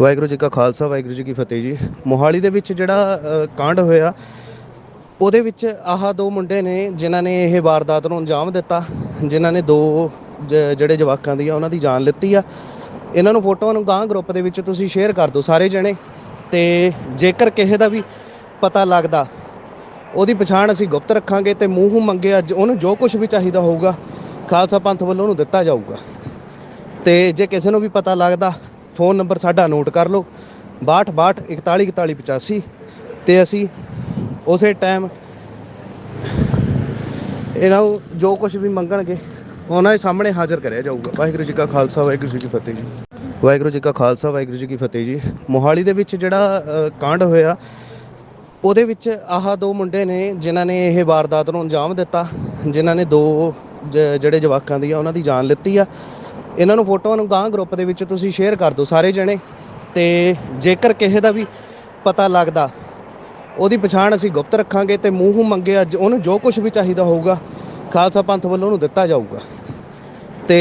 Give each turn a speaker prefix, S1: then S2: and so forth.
S1: ਵਾਹਿਗੁਰੂ ਜੀ ਕਾ ਖਾਲਸਾ, ਵਾਹਿਗੁਰੂ ਜੀ ਕੀ ਫਤਿਹ ਜੀ। ਮੋਹਾਲੀ ਦੇ ਵਿੱਚ ਜਿਹੜਾ ਕਾਂਡ ਹੋਇਆ, ਉਹਦੇ ਵਿੱਚ ਆਹ ਦੋ ਮੁੰਡੇ ਨੇ, ਜਿਨ੍ਹਾਂ ਨੇ ਇਹ ਵਾਰਦਾਤ ਨੂੰ ਅੰਜਾਮ ਦਿੱਤਾ। ਜਿਨ੍ਹਾਂ ਨੇ ਦੋ ਜ- ਜਿਹੜੇ ਜਵਾਕਾਂ ਦੀ ਆ, ਉਹਨਾਂ ਦੀ ਜਾਨ ਲਿੱਤੀ ਆ। ਇਹਨਾਂ ਨੂੰ ਫੋਟੋਆਂ ਨੂੰ ਗਾਂ ਗਰੁੱਪ ਦੇ ਵਿੱਚ ਤੁਸੀਂ ਸ਼ੇਅਰ ਕਰ ਦਿਓ ਸਾਰੇ ਜਣੇ। ਤੇ ਜੇਕਰ ਕਿਸੇ ਦਾ ਵੀ ਪਤਾ ਲੱਗਦਾ, ਉਹਦੀ ਪਛਾਣ ਅਸੀਂ ਗੁਪਤ ਰੱਖਾਂਗੇ ਤੇ ਮੂੰਹ ਮੰਗੇ ਅੱਜ ਉਹਨੂੰ ਜੋ ਕੁਝ ਵੀ ਚਾਹੀਦਾ ਹੋਊਗਾ, ਖਾਲਸਾ ਪੰਥ ਵੱਲੋਂ ਉਹਨੂੰ ਦਿੱਤਾ ਜਾਊਗਾ। ਤੇ ਜੇ ਕਿਸੇ ਨੂੰ ਵੀ ਪਤਾ ਲੱਗਦਾ ਫੋਨ ਨੰਬਰ ਸਾਡਾ ਨੋਟ ਕਰ ਲਓ 62 62 41 41 85 ਤੇ ਅਸੀਂ ਉਸੇ ਟਾਈਮ ਇਹਨਾਂ ਨੂੰ ਜੋ ਕੁਝ ਵੀ ਮੰਗਣਗੇ ਉਹਨਾਂ ਦੇ ਸਾਹਮਣੇ ਹਾਜ਼ਰ ਕਰਿਆ ਜਾਊਗਾ। ਵਾਹਿਗੁਰੂ ਜੀ ਕਾ ਖਾਲਸਾ ਵਾਹਿਗੁਰੂ ਜੀ ਕੀ ਫਤਿਹ ਜੀ। ਵਾਹਿਗੁਰੂ ਜੀ ਕਾ ਖਾਲਸਾ ਵਾਹਿਗੁਰੂ ਜੀ ਕੀ ਫਤਿਹ ਜੀ। ਮੋਹਾਲੀ ਦੇ ਵਿੱਚ ਜਿਹੜਾ ਅ, ਕਾਂਡ ਹੋਇਆ ਉਹਦੇ ਵਿੱਚ ਆਹ ਦੋ ਮੁੰਡੇ ਨੇ ਜਿਨ੍ਹਾਂ ਨੇ ਇਹ ਵਾਰਦਾਤ ਨੂੰ ਅੰਜਾਮ ਦਿੱਤਾ ਜਿਨ੍ਹਾਂ ਨੇ ਦੋ ਜ- ਜਿਹੜੇ ਜਵਾਕਾਂ ਦੀ ਆ ਉਹਨਾਂ ਦੀ ਜਾਨ ਲਿੱਤੀ ਆ। ਇਹਨਾਂ ਨੂੰ ਫੋਟੋਆਂ ਨੂੰ ਗਾਂ ਗਰੁੱਪ ਦੇ ਵਿੱਚ ਤੁਸੀਂ ਸ਼ੇਅਰ ਕਰ ਦਿਓ ਸਾਰੇ ਜਣੇ। ਤੇ ਜੇਕਰ ਕਿਸੇ ਦਾ ਵੀ ਪਤਾ ਲੱਗਦਾ, ਉਹਦੀ ਪਛਾਣ ਅਸੀਂ ਗੁਪਤ ਰੱਖਾਂਗੇ ਤੇ ਮੂੰਹ ਮੰਗੇ ਅੱਜ ਉਹਨੂੰ ਜੋ ਕੁਝ ਵੀ ਚਾਹੀਦਾ ਹੋਊਗਾ, ਖਾਲਸਾ ਪੰਥ ਵੱਲੋਂ ਉਹਨੂੰ ਦਿੱਤਾ ਜਾਊਗਾ।